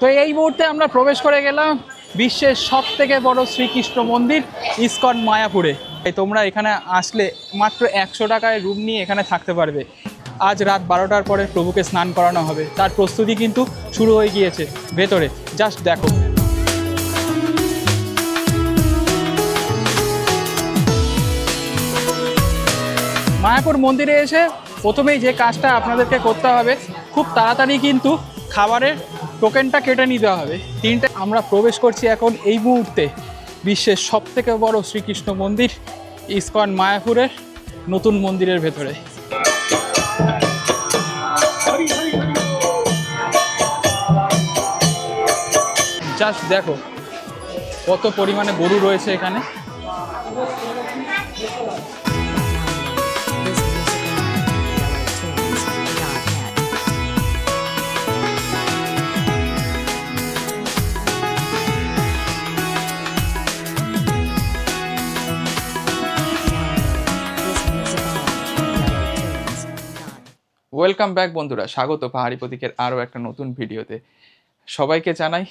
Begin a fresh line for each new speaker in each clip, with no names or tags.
তো এই মুহূর্তে আমরা প্রবেশ করে গেলাম বিশ্বের সব থেকে বড় শ্রীকৃষ্ণ মন্দির, ইস্কন মায়াপুরে। তোমরা এখানে আসলে মাত্র একশো টাকায় রুম নিয়ে এখানে থাকতে পারবে। আজ রাত বারোটার পরে প্রভুকে স্নান করানো হবে। তার প্রস্তুতি কিন্তু শুরু হয়ে গিয়েছে। ভেতরে জাস্ট দেখো। মায়াপুর মন্দিরে এসে প্রথমেই যে কাজটা আপনাদেরকে করতে হবে, খুব তাড়াতাড়ি কিন্তু খাবারের টোকেনটা কেটে নিতে হবে। তিনটে আমরা প্রবেশ করছি এখন এই মুহূর্তে বিশ্বের সব থেকে বড় শ্রীকৃষ্ণ মন্দির, ইস্কন মায়াপুরের নতুন মন্দিরের ভেতরে। জাস্ট দেখো কত পরিমাণে গরু রয়েছে এখানে। ওয়েলকাম ব্যাক বন্ধুরা। স্বাগত পাহাড়ি প্রতীকের আরও একটা নতুন ভিডিওতে। সবাইকে জানাই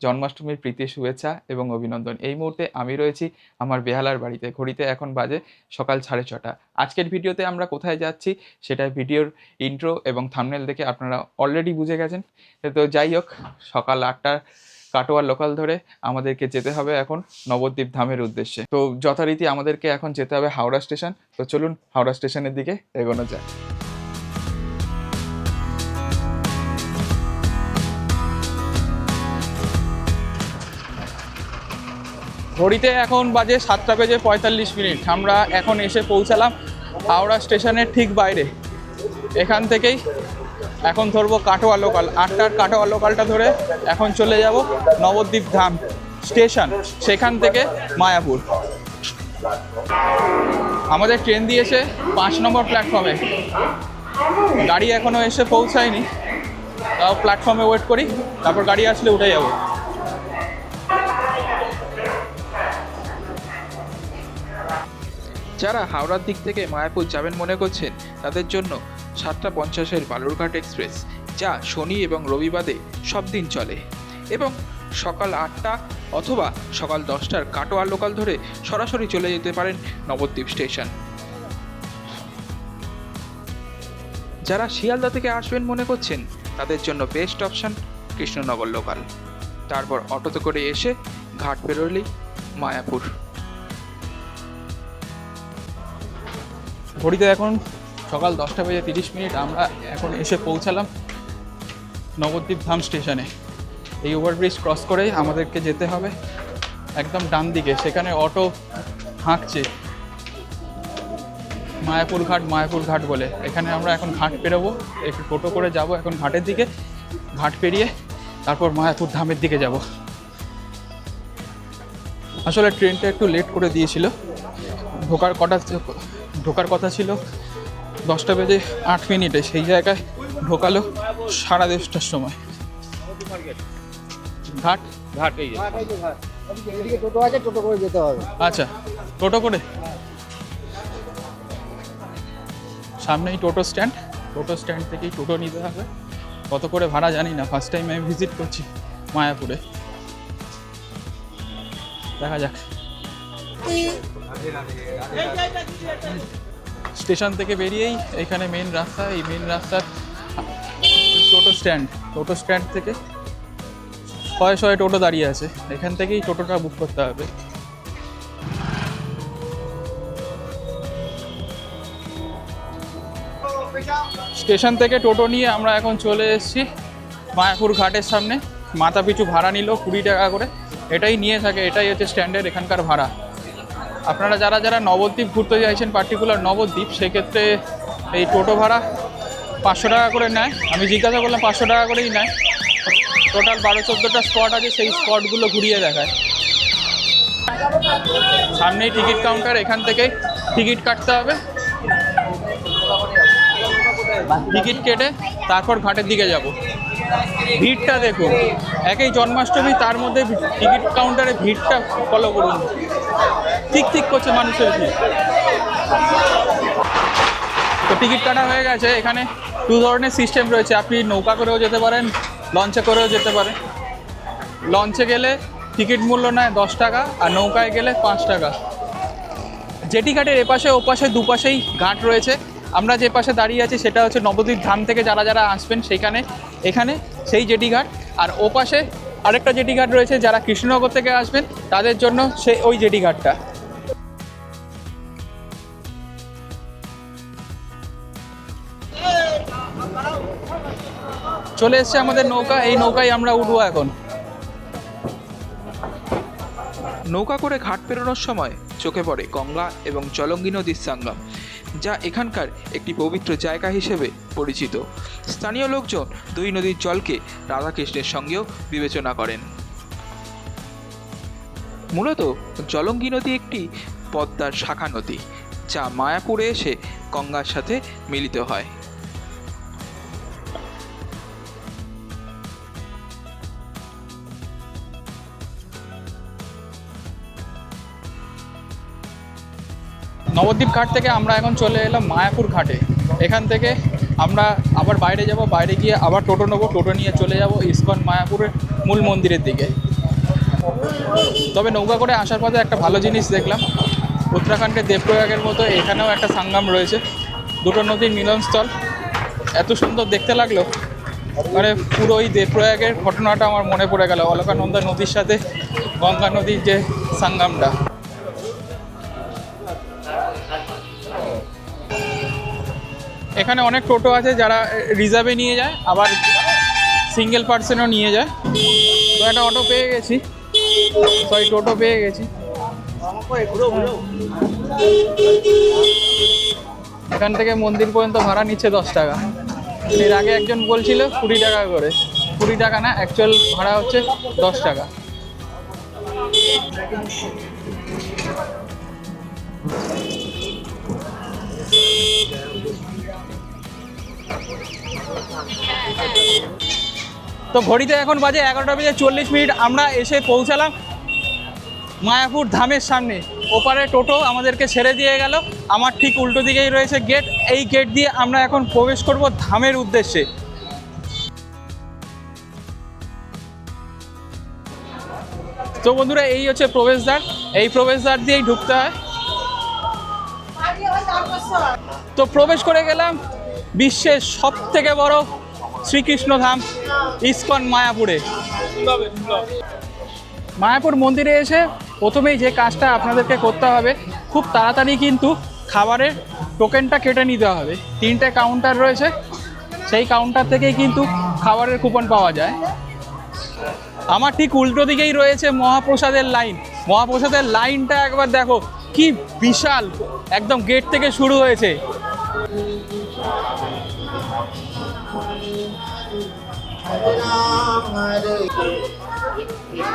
জন্মাষ্টমীর প্রীতি, শুভেচ্ছা এবং অভিনন্দন। এই মুহূর্তে আমি রয়েছি আমার বেহালার বাড়িতে। ঘড়িতে এখন বাজে সকাল সাড়ে ছটা। আজকের ভিডিওতে আমরা কোথায় যাচ্ছি সেটা ভিডিওর ইন্ট্রো এবং থামনেল দেখে আপনারা অলরেডি বুঝে গেছেন। তো যাই হোক, সকাল আটটার কাটোয়ার লোকাল ধরে আমাদেরকে যেতে হবে এখন নবদ্বীপ ধামের উদ্দেশ্যে। তো যথারীতি আমাদেরকে এখন যেতে হবে হাওড়া স্টেশন। তো চলুন হাওড়া স্টেশনের দিকে এগোনো যায় ঘড়িতে এখন বাজে সাতটা বেজে পঁয়তাল্লিশ মিনিট। আমরা এখন এসে পৌঁছালাম হাওড়া স্টেশনের ঠিক বাইরে। এখান থেকেই এখন ধরবো কাটোয়া লোকাল আটটার কাটোয়া লোকালটা ধরে এখন চলে যাব নবদ্বীপ ধাম স্টেশন, সেখান থেকে মায়াপুর। আমাদের ট্রেন দিয়েছে পাঁচ নম্বর প্ল্যাটফর্মে গাড়ি এখনও এসে পৌঁছায়নি। তাও প্ল্যাটফর্মে ওয়েট করি, তারপর গাড়ি আসলে উঠে যাব। যারা হাওড়ার দিক থেকে মায়াপুর যাবেন মনে করছেন, তাদের জন্য সাতটা পঞ্চাশের বালুরঘাট এক্সপ্রেস, যা শনি এবং রবিবারে সব দিন চলে। এবং সকাল আটটা অথবা সকাল দশটার কাটোয়া লোকাল ধরে সরাসরি চলে যেতে পারেন নবদ্বীপ স্টেশন। যারা শিয়ালদা থেকে আসবেন মনে করছেন, তাদের জন্য বেস্ট অপশন কৃষ্ণনগর লোকাল তারপর অটোতে করে এসে ঘাট পেরোলি মায়াপুর। ঘড়িতে এখন সকাল দশটা বেজে তিরিশ মিনিট, আমরা এখন এসে পৌঁছালাম নবদ্বীপ ধাম স্টেশনে। এই ওভারব্রিজ ক্রস করেই আমাদেরকে যেতে হবে একদম ডান দিকে, সেখানে অটো হাঁকছে। মায়াপুর ঘাট মায়াপুর ঘাট বলে। এখানে আমরা এখন ঘাট পেরোবো, একটু টোটো করে যাব এখন ঘাটের দিকে, ঘাট পেরিয়ে তারপর মায়াপুর ধামের দিকে যাব। আসলে ট্রেনটা একটু লেট করে দিয়েছিল। ঢোকার কটা ঢোকার কথা ছিল। দশটা বেজে আট মিনিটে সেই জায়গায় ঢোকালো সাড়ে দশটার সময়। ঘাট? ঘাট এই
টোটো আছে টোটো করে যেতে হবে।
আচ্ছা টোটো করে? সামনেই টোটো স্ট্যান্ড। টোটো স্ট্যান্ড থেকেই টোটো নিতে হবে। কত করে ভাড়া জানি না ফার্স্ট টাইম আমি ভিজিট করছি মায়াপুরে। দেখা যাক। স্টেশন থেকে বেরিয়েই এখানে মেন রাস্তা, এই মেন রাস্তার টোটো স্ট্যান্ড টোটো স্ট্যান্ড থেকে শয়ে শয়ে টোটো দাঁড়িয়ে আছে। এখান থেকেই টোটোটা বুক করতে হবে। স্টেশন থেকে টোটো নিয়ে আমরা এখন চলে এসেছি মায়াপুর ঘাটের সামনে। মাথা পিছু ভাড়া নিল কুড়ি টাকা করে। এটাই নিয়ে থাকে, এটাই হচ্ছে স্ট্যান্ডের এখানকার ভাড়া। আপনারা যারা যারা নবদ্বীপ ঘুরতে চাইছেন পার্টিকুলার নবদ্বীপ, সেক্ষেত্রে এই টোটো ভাড়া পাঁচশো টাকা করে নেয়। আমি জিজ্ঞাসা করলাম, পাঁচশো টাকা করেই নেয়। টোটাল বারো চোদ্দোটা স্পট আছে, সেই স্পটগুলো ঘুরিয়ে দেখায়। সামনেই টিকিট কাউন্টার এখান থেকে টিকিট কাটতে হবে। টিকিট কেটে তারপর ঘাটের দিকে যাব। ভিড়টা দেখুন, একই জন্মাষ্টমী, তার মধ্যে টিকিট কাউন্টারে ভিড়টা ফলো করুন। ঠিক করছে মানুষের তো টিকিট কাটা হয়ে গেছে, এখানে দু ধরনের সিস্টেম রয়েছে। আপনি নৌকা করেও যেতে পারেন, লঞ্চে করেও যেতে পারেন। লঞ্চে গেলে টিকিট মূল্য নেয় দশ টাকা, আর নৌকায় গেলে পাঁচ টাকা। জেটি ঘাটের এপাশে, ওপাশে, দুপাশেই ঘাট রয়েছে। আমরা যে পাশে দাঁড়িয়ে আছি, সেটা হচ্ছে নবদ্বীপ ধাম থেকে যারা যারা আসবেন সেখানে এখানে সেই জেটি ঘাট। আর ওপাশে আরেকটা জেটি ঘাট রয়েছে, যারা কৃষ্ণনগর থেকে আসবেন, তাদের জন্য সেই ওই জেটি ঘাটটা। চলে এসছে আমাদের নৌকা, এই নৌকায় আমরা উঠবো এখন। নৌকা করে ঘাট পেরোনোর সময় চোখে পড়ে গঙ্গা এবং জলঙ্গি নদীর সঙ্গম, যা এখানকার একটি পবিত্র জায়গা হিসেবে পরিচিত। স্থানীয় লোকজন দুই নদীর জলকে রাধাকৃষ্ণের সঙ্গেও বিবেচনা করেন। মূলত জলঙ্গি নদী একটি পদ্মার শাখা নদী, যা মায়াপুরে এসে গঙ্গার সাথে মিলিত হয়। নবদ্বীপ ঘাট থেকে আমরা এখন চলে এলাম মায়াপুর ঘাটে। এখান থেকে আমরা আবার বাইরে যাব, বাইরে গিয়ে আবার টোটো নেব, টোটো নিয়ে চলে যাব ইসকন মায়াপুরের মূল মন্দিরের দিকে। তবে নৌকা করে আসার পথে একটা ভালো জিনিস দেখলাম, উত্তরাখণ্ডের দেবপ্রয়াগের মতো এখানেও একটা সাঙ্গাম রয়েছে। দুটো নদীর মিলনস্থল। এত সুন্দর দেখতে লাগল। মানে পুরো ওই দেবপ্রয়াগের ঘটনাটা আমার মনে পড়ে গেল, অলকানন্দা নদীর সাথে গঙ্গা নদীর যে সাঙ্গামটা। এখানে অনেক টোটো আছে যারা রিজার্ভে নিয়ে যায়, আবার সিঙ্গেল পার্সনও নিয়ে যায়। তো একটা অটো পেয়ে গেছি। সরি, টোটো পেয়ে গেছি। এখান থেকে মন্দির পর্যন্ত ভাড়া নিচ্ছে দশ টাকা। এর আগে একজন বলছিল কুড়ি টাকা করে। কুড়ি টাকা না অ্যাকচুয়াল ভাড়া হচ্ছে দশ টাকা। তো ঘড়িতে এখন বাজে এগারোটা বেজে চল্লিশ মিনিট, আমরা এসে পৌঁছালাম মায়াপুর ধামের সামনে। ওপারে টোটো আমাদেরকে ছেড়ে দিয়ে গেল। আমার ঠিক উল্টো দিকেই রয়েছে গেট এই গেট দিয়ে আমরা এখন প্রবেশ করব ধামের উদ্দেশ্যে। তো বন্ধুরা, এই হচ্ছে প্রবেশদ্বার। এই প্রবেশদ্বার দিয়েই ঢুকতে হয়। তো প্রবেশ করে গেলাম বিশ্বের সব থেকে বড় শ্রীকৃষ্ণ ধাম ইস্কন, মায়াপুরে। মায়াপুর মন্দিরে এসে প্রথমেই যে কাজটা আপনাদেরকে করতে হবে, খুব তাড়াতাড়ি কিন্তু খাবারের টোকেনটা কেটে নিতে হবে। তিনটে কাউন্টার রয়েছে, সেই কাউন্টার থেকেই কিন্তু খাবারের কুপন পাওয়া যায়। আমার ঠিক উল্টো দিকেই রয়েছে মহাপ্রসাদের লাইন। মহাপ্রসাদের লাইনটা একবার দেখো, কি বিশাল! একদম গেট থেকে শুরু হয়েছে।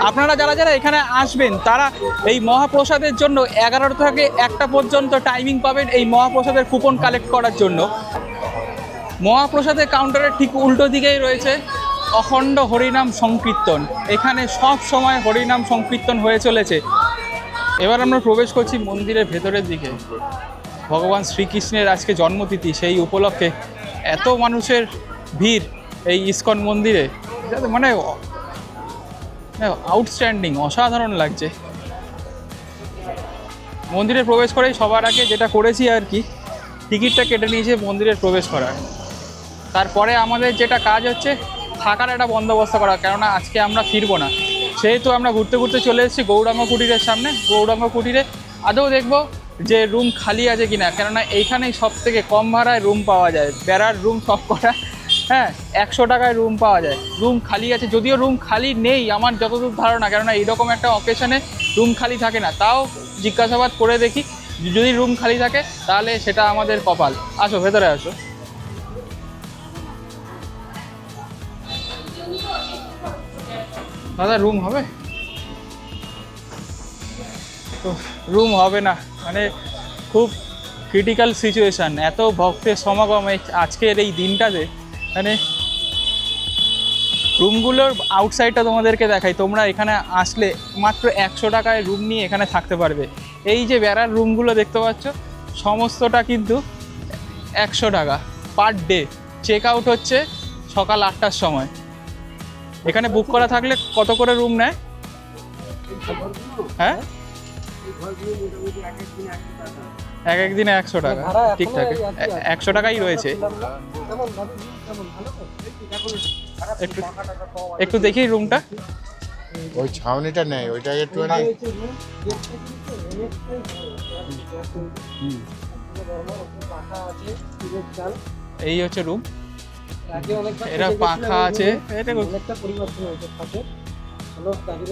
আপনারা যারা যারা এখানে আসবেন, তারা এই মহাপ্রসাদের জন্য এগারোটা থেকে একটা পর্যন্ত টাইমিং পাবেন এই মহাপ্রসাদের কুপন কালেক্ট করার জন্য। মহাপ্রসাদের কাউন্টারের ঠিক উল্টো দিকেই রয়েছে, অখণ্ড হরিনাম সংকীর্তন। এখানে সব সময় হরিনাম সংকীর্তন হয়ে চলেছে। এবার আমরা প্রবেশ করছি মন্দিরের ভেতরের দিকে। ভগবান শ্রীকৃষ্ণের আজকে জন্মতিথি, সেই উপলক্ষে এত মানুষের ভিড়। এই ইস্কন মন্দিরে। মানে আউটস্ট্যান্ডিং অসাধারণ লাগছে। মন্দিরে প্রবেশ করেই সবার আগে যেটা করেছি আর কি, টিকিটটা কেটে নিয়েছে মন্দিরে প্রবেশ করার। তারপরে আমাদের যেটা কাজ হচ্ছে, থাকার একটা বন্দোবস্ত করা কেননা আজকে আমরা ফিরবো না। সেহেতু আমরা ঘুরতে ঘুরতে চলে এসেছি গৌরাঙ্গ কুটিরের সামনে। গৌরাঙ্গ কুটিরে আদৌ দেখব যে রুম খালি আছে কিনা, কেননা এইখানেই সব থেকে কম ভাড়ায় রুম পাওয়া যায়। বেড়ার রুম সব কটা হ্যাঁ একশো টাকায় রুম পাওয়া যায়। রুম খালি আছে, যদিও রুম খালি নেই, আমার যতদূর ধারণা, কেননা এইরকম একটা অকেশনে রুম খালি থাকে না। তাও জিজ্ঞাসাবাদ করে দেখি, যদি রুম খালি থাকে, তাহলে সেটা আমাদের কপাল। আসো, ভেতরে আসো। দাদা রুম হবে? তো রুম হবে না। মানে খুব ক্রিটিক্যাল সিচুয়েশান এত ভক্তের সমাগম আজকের এই দিনটাতে মানে রুমগুলোর আউটসাইডটা তোমাদেরকে দেখাই। তোমরা এখানে আসলে মাত্র একশো টাকায় রুম নিয়ে এখানে থাকতে পারবে। এই যে বেড়ার রুমগুলো দেখতে পাচ্ছ, সমস্তটা কিন্তু একশো টাকা পার ডে চেক আউট হচ্ছে সকাল আটটার সময়। এখানে বুক করা থাকলে কত করে রুম নেয়? হ্যাঁ? এক এক দিনে একশো টাকা। ঠিকঠাক। একশো টাকাই রয়েছে? একটু একটু দেখি রুমটা।
ওই ছাউনিটা নেই ওইটা একটু
এই হচ্ছে
রুম এরা পাখা আছে। এটা
খাটে।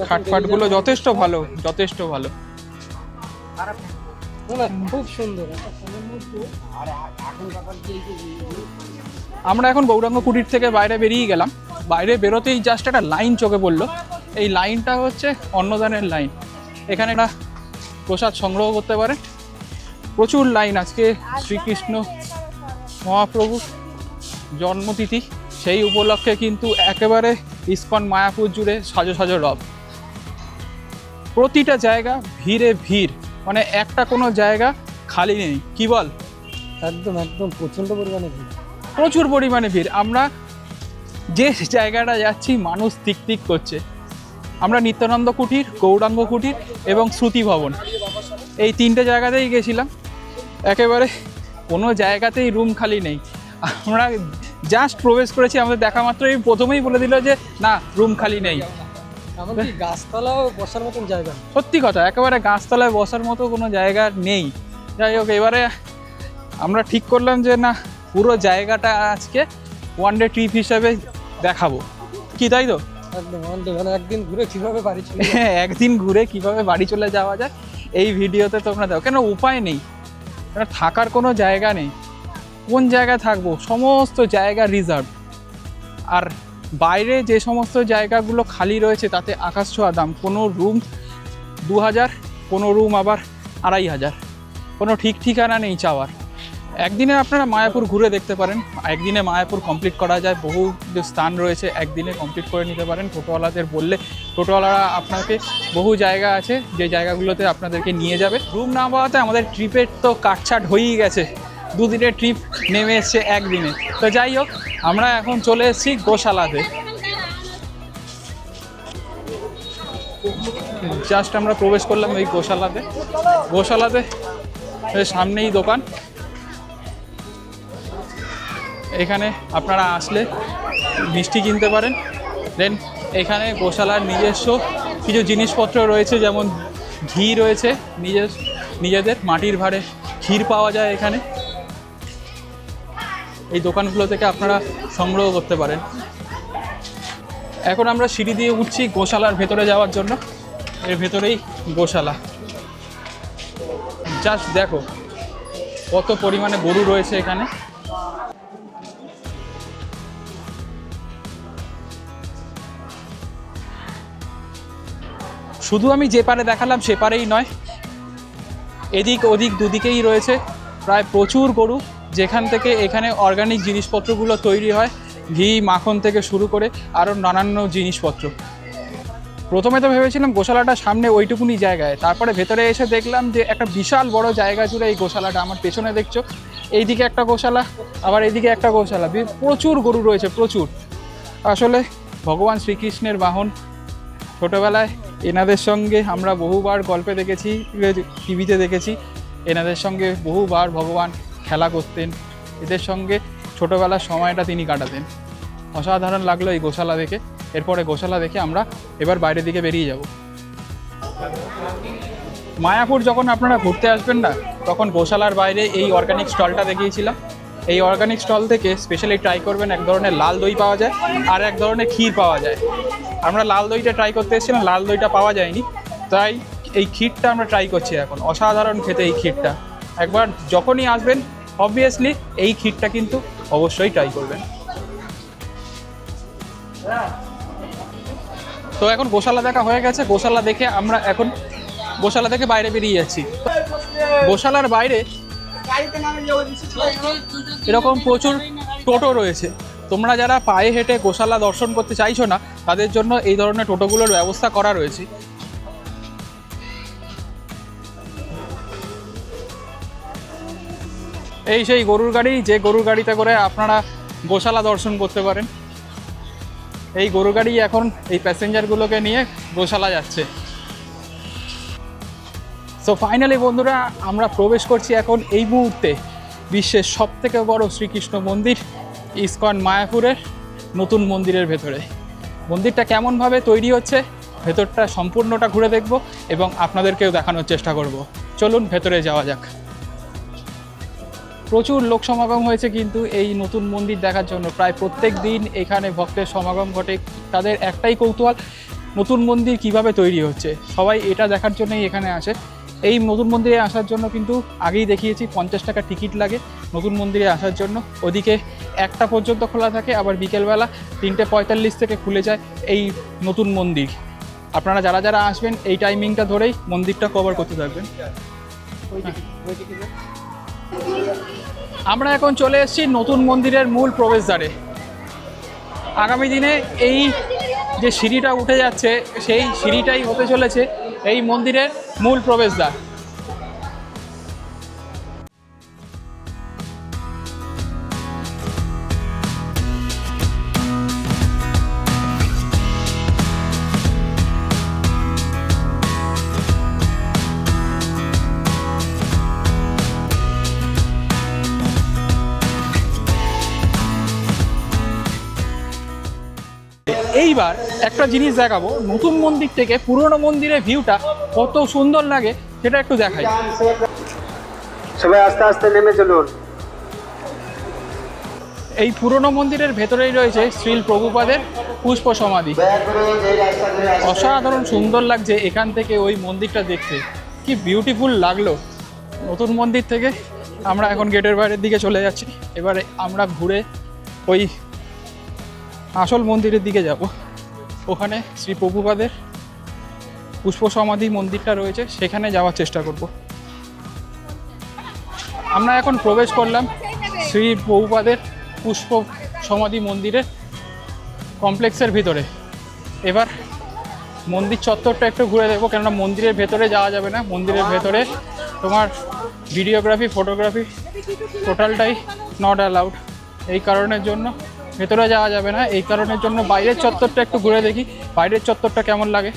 খাটফাটগুলো
যথেষ্ট ভালো যথেষ্ট ভালো।
না, না, খুব সুন্দর।
আমরা এখন গৌরাঙ্গ কুটির থেকে বাইরে বেরিয়ে গেলাম। বাইরে বেরোতেই জাস্ট একটা লাইন চোখে পড়ল। এই লাইনটা হচ্ছে অন্নদানের লাইন এখানে একটা প্রসাদ সংগ্রহ করতে পারে। প্রচুর লাইন আজকে শ্রীকৃষ্ণ মহাপ্রভু জন্মতিথি। সেই উপলক্ষে কিন্তু একেবারে ইস্কন মায়াপুর জুড়ে সাজো সাজো রব। প্রতিটা জায়গা ভিড়ে ভিড়। মানে একটা কোনো জায়গা খালি নেই। কি বল?
একদম একদম প্রচণ্ড পরিমাণে ভিড়।
প্রচুর পরিমাণে ভিড়। আমরা যে জায়গাটা যাচ্ছি মানুষ তিক তিক করছে। আমরা নিত্যানন্দ কুটির গৌরাঙ্গ কুটির এবং শ্রুতি ভবন। এই তিনটে জায়গাতেই গেছিলাম। একেবারে কোনো জায়গাতেই রুম খালি নেই। আমরা জাস্ট প্রবেশ করেছি। আমাদের দেখা মাত্রই প্রথমেই বলে দিল যে না রুম খালি নেই।
এমনকি গাছতলাও বসার মতন জায়গা
সত্যি কথা একেবারে গাছতলায় বসার মতো কোনো জায়গা নেই। যাই হোক এবারে আমরা ঠিক করলাম যে না পুরো জায়গাটা আজকে ওয়ান ডে ট্রিপ হিসাবে দেখাবো। কি তাই তো?
একদম একদিন ঘুরে কীভাবে বাড়ি চলে
হ্যাঁ একদিন ঘুরে কীভাবে বাড়ি চলে যাওয়া যায় এই ভিডিওতে তোমরা দেখো। কেন উপায় নেই? থাকার কোনো জায়গা নেই? কোন জায়গায় থাকব? সমস্ত জায়গা রিজার্ভ আর বাইরে যে সমস্ত জায়গাগুলো খালি রয়েছে, তাতে আকাশ ছোঁয়া দাম। কোনো রুম দু হাজার, কোনো রুম আবার আড়াই হাজার। কোনো ঠিক ঠিকানা নেই চাওয়ার। একদিনে আপনারা মায়াপুর ঘুরে দেখতে পারেন। একদিনে মায়াপুর কমপ্লিট করা যায়। বহু যে স্থান রয়েছে, একদিনে কমপ্লিট করে নিতে পারেন। টোটোওয়ালাদের বললে, টোটোওয়ালারা আপনাকে বহু জায়গা আছে, যে জায়গাগুলোতে আপনাদেরকে নিয়ে যাবে। রুম না পাওয়াতে আমাদের ট্রিপের তো কাটছাট হয়েই গেছে। দুদিনের ট্রিপ নেমে এসছে একদিনে। তো যাই হোক আমরা এখন চলে এসেছি গোশালাতে। জাস্ট আমরা প্রবেশ করলাম এই গোশালাতে। গোশালাতে সামনেই দোকান। এখানে আপনারা আসলে মিষ্টি কিনতে পারেন। দেন এখানে গোশালার নিজস্ব কিছু জিনিসপত্র রয়েছে, যেমন ঘি রয়েছে, নিজের, নিজেদের মাটির ভাড়ে ক্ষীর পাওয়া যায় এখানে। এই দোকানগুলো থেকে আপনারা সংগ্রহ করতে পারেন। এখন আমরা সিঁড়ি দিয়ে উঠছি গোশালার ভেতরে যাওয়ার জন্য। এর ভেতরেই গোশালা। জাস্ট দেখো, কত পরিমাণে গরু রয়েছে এখানে। শুধু আমি যে পারে দেখালাম সে পারেই নয়, এদিক ওদিক দুদিকেই রয়েছে। প্রায় প্রচুর গরু। যেখান থেকে এখানে অর্গানিক জিনিসপত্রগুলো তৈরি হয়, ঘি, মাখন থেকে শুরু করে আরও নানান জিনিসপত্র। প্রথমে তো ভেবেছিলাম গোশালাটা সামনে ওইটুকুনি জায়গায়। তারপরে ভেতরে এসে দেখলাম যে একটা বিশাল বড় জায়গা জুড়ে এই গোশালাটা। আমার পেছনে দেখছ, এইদিকে একটা গোশালা, আবার এইদিকে একটা গোশালা। প্রচুর গরু রয়েছে, প্রচুর। আসলে ভগবান শ্রীকৃষ্ণের বাহন। ছোটোবেলায় এনাদের সঙ্গে আমরা বহুবার গল্পে দেখেছি, টিভিতে দেখেছি, এনাদের সঙ্গে বহুবার ভগবান খেলা করতেন। এদের সঙ্গে ছোটোবেলার সময়টা তিনি কাটাতেন। অসাধারণ লাগল এই গোশালা দেখে। এরপরে গোশালা দেখে আমরা এবার বাইরের দিকে বেরিয়ে যাব। মায়াপুর যখন আপনারা ঘুরতে আসবেন না, তখন গোশালার বাইরে এই অর্গানিক স্টলটা দেখিয়েছিলাম। এই অর্গানিক স্টল থেকে স্পেশালি ট্রাই করবেন এক ধরনের লাল দই পাওয়া যায় আর এক ধরনের ক্ষীর পাওয়া যায়। আমরা লাল দইটা ট্রাই করতে এসেছিলাম, লাল দইটা পাওয়া যায়নি। তাই এই ক্ষীরটা আমরা ট্রাই করছি এখন। অসাধারণ খেতে এই ক্ষীরটা। একবার যখনই আসবেন অবভিয়াসলি এই ক্ষীরটা কিন্তু অবশ্যই ট্রাই করবেন। তো এখন গোশালা দেখা হয়ে গেছে। গোশালা দেখে আমরা এখন গোশালা থেকে বাইরে বেরিয়ে যাচ্ছি। গোশালার বাইরে এরকম প্রচুর টোটো রয়েছে। তোমরা যারা পায়ে হেঁটে গোশালা দর্শন করতে চাইছো না, তাদের জন্য এই ধরনের টোটোগুলোর ব্যবস্থা করা রয়েছে। এই সেই গরুর গাড়ি, যে গরুর গাড়িতে করে আপনারা গোশালা দর্শন করতে পারেন। এই গরু গাড়ি এখন এই প্যাসেঞ্জারগুলোকে নিয়ে গোশালা যাচ্ছে। সো ফাইনালি বন্ধুরা, আমরা প্রবেশ করছি এখন এই মুহূর্তে বিশ্বের সব থেকে বড় শ্রীকৃষ্ণ মন্দির, ইসকন মায়াপুরের নতুন মন্দিরের ভেতরে। মন্দিরটা কেমনভাবে তৈরি হচ্ছে, ভেতরটা সম্পূর্ণটা ঘুরে দেখব এবং আপনাদেরকেও দেখানোর চেষ্টা করব। চলুন, ভেতরে যাওয়া যাক। প্রচুর লোক সমাগম হয়েছে কিন্তু এই নতুন মন্দির দেখার জন্য। প্রায় প্রত্যেক দিন এখানে ভক্তের সমাগম ঘটে। তাদের একটাই কৌতূহল, নতুন মন্দির কীভাবে তৈরি হচ্ছে? সবাই এটা দেখার জন্যই এখানে আসে। এই নতুন মন্দিরে আসার জন্য কিন্তু আগেই দেখিয়েছি, পঞ্চাশ টাকা টিকিট লাগে নতুন মন্দিরে আসার জন্য। ওদিকে একটা পর্যন্ত খোলা থাকে, আবার বিকেলবেলা তিনটে পঁয়তাল্লিশ থেকে খুলে যায় এই নতুন মন্দির। আপনারা যারা যারা আসবেন, এই টাইমিংটা ধরেই মন্দিরটা কভার করতে থাকবেন। আমরা এখন চলে এসেছি নতুন মন্দিরের মূল প্রবেশদ্বারে। আগামী দিনে এই যে সিঁড়িটা উঠে যাচ্ছে, সেই সিঁড়িটাই হতে চলেছে এই মন্দিরের মূল প্রবেশদ্বার। একটা জিনিস দেখাবো। নতুন মন্দির থেকে পুরনো মন্দিরের ভিউটা কত সুন্দর লাগে সেটা একটু দেখাই।
সবাই আস্তে আস্তে নেমে চলুন।
এই পুরনো মন্দিরের ভেতরেই রয়েছে শ্রীল প্রভুপাদের পুষ্প সমাধি। অসাধারণ সুন্দর লাগছে এখান থেকে ওই মন্দিরটা দেখতে। কি বিউটিফুল লাগল। নতুন মন্দির থেকে আমরা এখন গেটের বাইরের দিকে চলে যাচ্ছি। এবারে আমরা ঘুরে ওই আসল মন্দিরের দিকে যাব। ওখানে শ্রী প্রভুপাদের পুষ্প সমাধি মন্দিরটা রয়েছে, সেখানে যাওয়ার চেষ্টা করব। আমরা এখন প্রবেশ করলাম শ্রী প্রভুপাদের পুষ্প সমাধি মন্দিরের কমপ্লেক্সের ভিতরে। এবার মন্দির চত্বরটা একটু ঘুরে দেখব, কেননা মন্দিরের ভেতরে যাওয়া যাবে না। মন্দিরের ভেতরে তোমার ভিডিওগ্রাফি, ফটোগ্রাফি, টোটালটাই নট অ্যালাউড এই কারণের জন্য ভেতরে যাওয়া যাবে না। এই কারণের জন্য বাইরের চত্বরটা একটু ঘুরে দেখি। বাইরের চত্বরটা কেমন লাগে?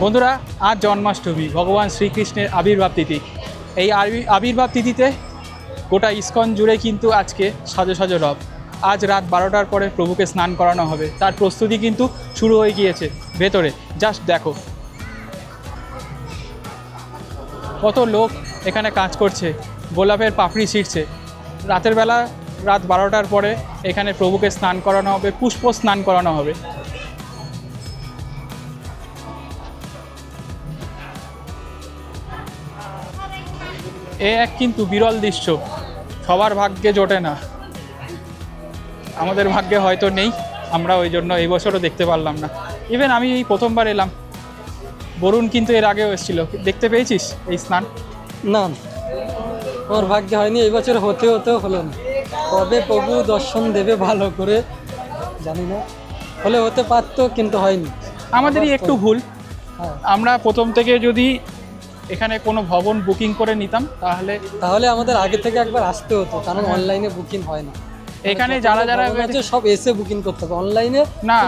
বন্ধুরা, আজ জন্মাষ্টমী, ভগবান শ্রীকৃষ্ণের আবির্ভাব তিথি। এই আবি- আবির্ভাব তিথিতে গোটা ইস্কন জুড়ে কিন্তু আজকে সাজো সাজো রব। আজ রাত বারোটার পরে প্রভুকে স্নান করানো হবে। তার প্রস্তুতি কিন্তু শুরু হয়ে গিয়েছে। ভেতরে, জাস্ট দেখো। কত লোক এখানে কাজ করছে। গোলাপের পাপড়ি ছিঁড়ছে। রাতের বেলা রাত বারোটার পরে এখানে প্রভুকে স্নান করানো হবে, পুষ্প স্নান করানো হবে। এ এক কিন্তু বিরল দৃশ্য। সবার ভাগ্যে জোটে না। আমাদের ভাগ্যে হয়তো নেই। আমরা ওই জন্য এই বছরও দেখতে পারলাম না। ইভেন আমি এই প্রথমবার এলাম। বরুণ কিন্তু এর আগেও এসেছিল। দেখতে পেয়েছিস এই স্নান?
না। ওর ভাগ্যে হয়নি। এই বছর হতে হতেও হলো না। কবে প্রভু দর্শন দেবে ভালো করে জানি না। হলে হতে পারতো কিন্তু হয়নি।
আমাদেরই একটু ভুল।
হ্যাঁ।
আমরা প্রথম থেকে যদি এখানে কোনো ভবন বুকিং করে নিতাম তাহলে
তাহলে আমাদের আগে থেকে একবার আসতে হতো কারণ অনলাইনে বুকিং হয় না।
এখানে যারা যারা
আছে সব এসে বুকিং করতে হবে। অনলাইনে
না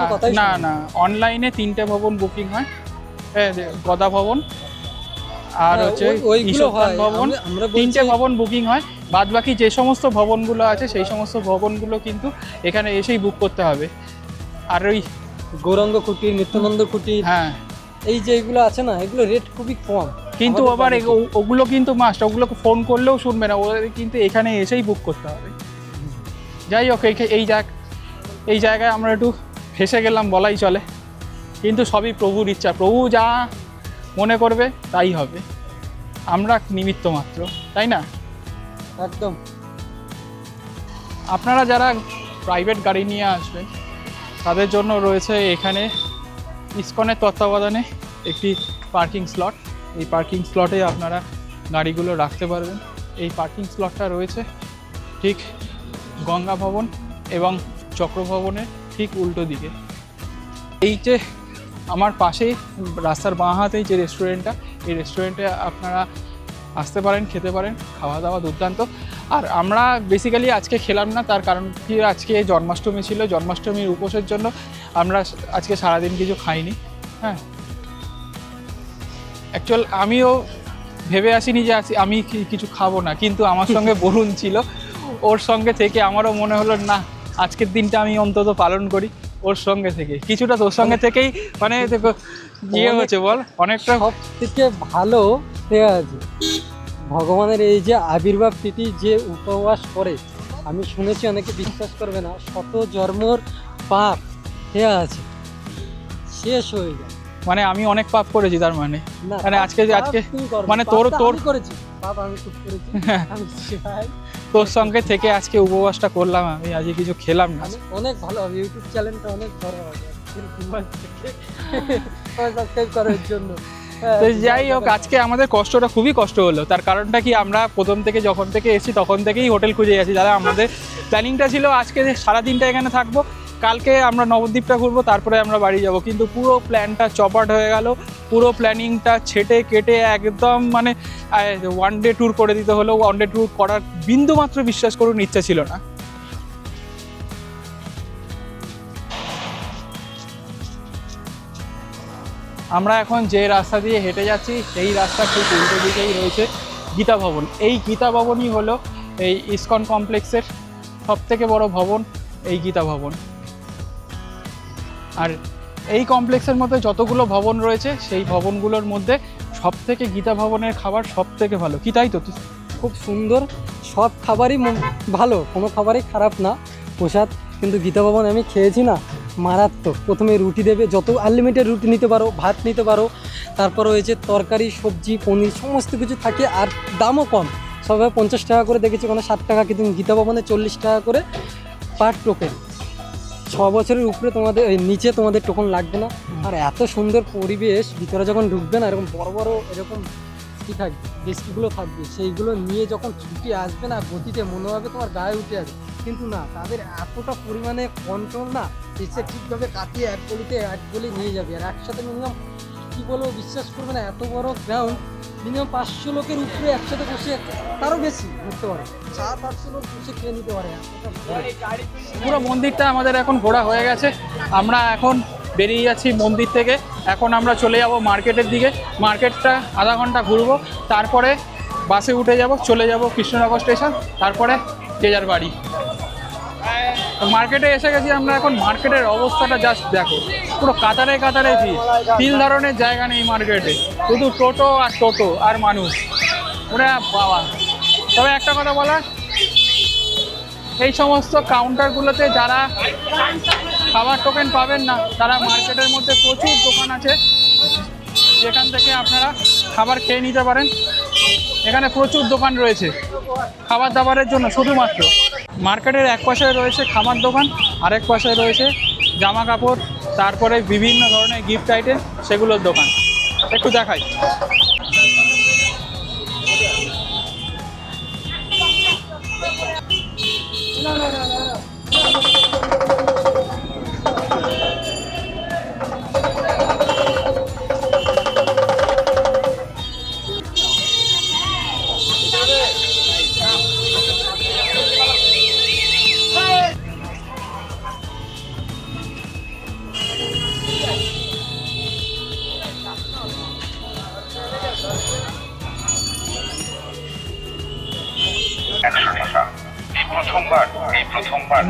না না অনলাইনে তিনটে ভবন বুকিং হয়। গদা ভবন আর
হ্যাঁ,
হচ্ছে ভবন। তিনটে ভবন বুকিং হয়। বাদ বাকি যে সমস্ত ভবনগুলো আছে সেই সমস্ত ভবনগুলো কিন্তু এখানে এসেই বুক করতে হবে। আর ওই
গৌরাঙ্গ কুটির নিত্যানন্দ কুটির
হ্যাঁ।
এই যে এগুলো আছে না এগুলো রেট খুবই কম।
কিন্তু আবার। ওগুলো কিন্তু মাস্ট ওগুলোকে ফোন করলেও শুনবে না। ওদের কিন্তু এখানে এসেই বুক করতে হবে। যাই হোক এই এই জায়গ এই জায়গায় আমরা একটু ফেসে গেলাম বলাই চলে। কিন্তু সবই প্রভুর ইচ্ছা। প্রভু যা মনে করবে তাই হবে। আমরা নিমিত্ত মাত্র তাই না?
একদম।
আপনারা যারা প্রাইভেট গাড়ি নিয়ে আসবেন তাদের জন্য রয়েছে এখানে ইসকনের তত্ত্বাবধানে একটি পার্কিং স্লট এই পার্কিং স্লটে আপনারা গাড়িগুলো রাখতে পারবেন। এই পার্কিং স্লটটা রয়েছে ঠিক গঙ্গা ভবন এবং চক্রভবনের ঠিক উল্টো দিকে। এই যে আমার পাশেই রাস্তার বাঁ হাতেই যে রেস্টুরেন্টটা এই রেস্টুরেন্টে আপনারা আসতে পারেন, খেতে পারেন খাওয়া দাওয়া দুর্দান্ত। আর আমরা বেসিক্যালি আজকে খেলাম না, তার কারণ কি? আজকে জন্মাষ্টমী ছিল, জন্মাষ্টমীর উপোসের জন্য আমরা আজকে সারাদিন কিছু খাইনি। হ্যাঁ অ্যাকচুয়াল আমিও ভেবে আসিনি যে আসি আমি কিছু খাব না। কিন্তু আমার সঙ্গে বরুণ ছিল। ওর সঙ্গে থেকে আমারও মনে হলো না আজকের দিনটা আমি অন্তত পালন করি ওর সঙ্গে থেকে। কিছুটা তোর সঙ্গে থেকেই মানে দেখো ইয়ে হচ্ছে বল। অনেকটা
সব থেকে ভালো ঠিক আছে ভগবানের এই যে আবির্ভাব তিথি যে উপবাস করে আমি শুনেছি অনেকে বিশ্বাস করবে না শত জন্মর পাপ ঠিক আছে শেষ হয়ে যায়
মানে আমি অনেক পাপ করেছি তার মানে। মানে আজকে আজকে- মানে তোর- তোর-
করেছি। পাপ আমি খুব করেছি।
তোর সঙ্গে থেকে আজকে উপবাসটা করলাম আমি আজকে কিছু খেলাম না।
অনেক ভালো হবে ইউটিউব চ্যানেলটা অনেক বড় হবে সাবস্ক্রাইব করার জন্য। হ্যাঁ,
তো যাই হোক আজকে আমাদের কষ্টটা খুবই কষ্ট হলো। তার কারণটা কি আমরা প্রথম থেকে যখন থেকে এসেছি তখন থেকেই হোটেল খুঁজে গেছি। দাদা আমাদের প্ল্যানিংটা ছিল আজকে সারা দিনটা এখানে থাকব। কালকে আমরা নবদ্বীপটা ঘুরবো, তারপরে আমরা বাড়ি যাব। কিন্তু পুরো প্ল্যানটা চপাট হয়ে গেল। পুরো প্ল্যানিংটা ছেটে কেটে একদম মানে ওয়ান ডে ট্যুর করে দিতে হলো। ওয়ান ডে ট্যুর করার বিন্দু মাত্র বিশ্বাস করুন, ইচ্ছা ছিল না। আমরা এখন যে রাস্তা দিয়ে হেঁটে যাচ্ছি, সেই রাস্তা ঠিক উল্টো দিকেই রয়েছে গীতা ভবন। এই গীতা ভবনই হলো এই ইসকন কমপ্লেক্সের সব থেকে বড় ভবন, এই গীতা ভবন। আর এই কমপ্লেক্সের মধ্যে যতগুলো ভবন রয়েছে, সেই ভবনগুলোর মধ্যে সব থেকে গীতা ভবনের খাবার সব থেকে ভালো। কি তাই তো
খুব সুন্দর। সব খাবারই ভালো। কোনো খাবারই খারাপ না। প্রসাদ, কিন্তু গীতা ভবন আমি খেয়েছি না। মারাত্মক। প্রথমে রুটি দেবে, যত আনলিমিটেড রুটি নিতে পারো, ভাত নিতে পারো, তারপর হয়েছে তরকারি, সবজি, পনির, সমস্ত কিছু থাকে, আর দামও কম। সবাই পঞ্চাশ টাকা করে দেখেছি, কোনো ষাট টাকা, কিন্তু গীতা ভবনে চল্লিশ টাকা করে পার টোকেন ছ বছরের উপরে তোমাদের নিচে তোমাদের টোকন লাগবে না। আর এত সুন্দর পরিবেশ, ভিতরে যখন ঢুকবে না, এরকম বড় বড় এরকম কি থাকবে ডেস্কগুলো থাকবে, সেইগুলো নিয়ে যখন ছুটি আসবে না, গতিতে মনে হবে তোমার গায়ে উঠে আসবে কিন্তু না, তাদের এতটা পরিমাণে কন্ট্রোল না এসে ঠিকভাবে কাটিয়ে এক গলিতে এক গলি নিয়ে যাবে। আর একসাথে মিনিমাম কি বলব, বিশ্বাস করবে না, এত বড় গ্রাউন্ড মিনিমাম পাঁচশো লোকের উপরে একসাথে বসে তারও বেশি ঘুরতে পারে। চার পাঁচশো লোক বসে খেয়ে নিতে পারে
পুরো মন্দিরটা আমাদের এখন ঘোরা হয়ে গেছে। আমরা এখন বেরিয়ে যাচ্ছি মন্দির থেকে। এখন আমরা চলে যাব মার্কেটের দিকে। মার্কেটটা আধা ঘণ্টা ঘুরবো। তারপরে বাসে উঠে যাব, চলে যাব কৃষ্ণনগর স্টেশন। তারপরে যে যার বাড়ি। মার্কেটে এসে গেছি, আমরা এখন মার্কেটের অবস্থাটা জাস্ট দেখো। পুরো কাতারে কাতারে ভিড় তিন ধরনের জায়গা নেই মার্কেটে শুধু টোটো আর টোটো আর মানুষ। ওরা বাবা। তবে একটা কথা বলার, এই সমস্ত কাউন্টারগুলোতে যারা খাবার টোকেন পাবেন না, তারা মার্কেটের মধ্যে প্রচুর দোকান আছে। যেখান থেকে আপনারা খাবার খেয়ে নিতে পারেন। এখানে প্রচুর দোকান রয়েছে। খাবার দাবারের জন্য শুধুমাত্র। মার্কেটের এক পাশে রয়েছে খামার দোকান, আরেক পাশে রয়েছে জামা কাপড়, তারপরে বিভিন্ন ধরনের গিফট আইটেম সেগুলোর দোকান। একটু দেখাই।
একশো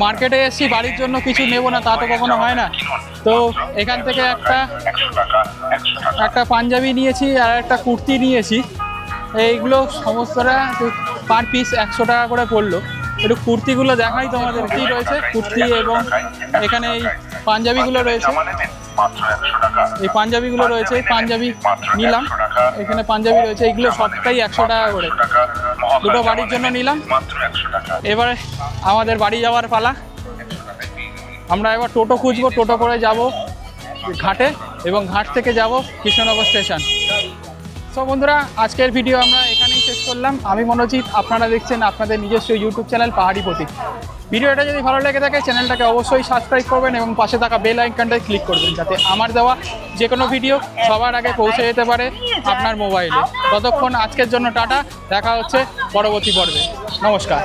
মার্কেটে এসছি, বাড়ির জন্য কিছু নেব না, তা তো কখনো হয় না। তো এখান থেকে একটা একটা পাঞ্জাবি নিয়েছি আর একটা কুর্তি নিয়েছি। এইগুলো সমস্তটা পার পিস একশো টাকা করে পড়ল। একটু কুর্তিগুলো দেখাই তোমাদের কি রয়েছে। কুর্তি এবং এখানে এই পাঞ্জাবিগুলো রয়েছে। এই পাঞ্জাবিগুলো রয়েছে পাঞ্জাবি নিলাম। এখানে পাঞ্জাবি রয়েছে এইগুলো সবটাই একশো টাকা করে। দুটো বাড়ির জন্য নিলাম। এবারে আমাদের বাড়ি যাওয়ার পালা। আমরা এবার টোটো খুঁজবো, টোটো করে যাব ঘাটে এবং ঘাট থেকে যাব কৃষ্ণনগর স্টেশন। সো বন্ধুরা, আজকের ভিডিও আমরা এখানেই শেষ করলাম। আমি মনোজিৎ, আপনারা দেখছেন আপনাদের নিজস্ব ইউটিউব চ্যানেল পাহাড়ি প্রতীক। ভিডিওটা যদি ভালো লেগে থাকে চ্যানেলটাকে অবশ্যই সাবস্ক্রাইব করবেন এবং পাশে থাকা বেল আইকনটায় ক্লিক করবেন, যাতে আমার দেওয়া যে কোনো ভিডিও সবার আগে পৌঁছে যেতে পারে আপনার মোবাইলে ততক্ষণ আজকের জন্য টাটা, দেখা হচ্ছে পরবর্তী পর্বে। নমস্কার।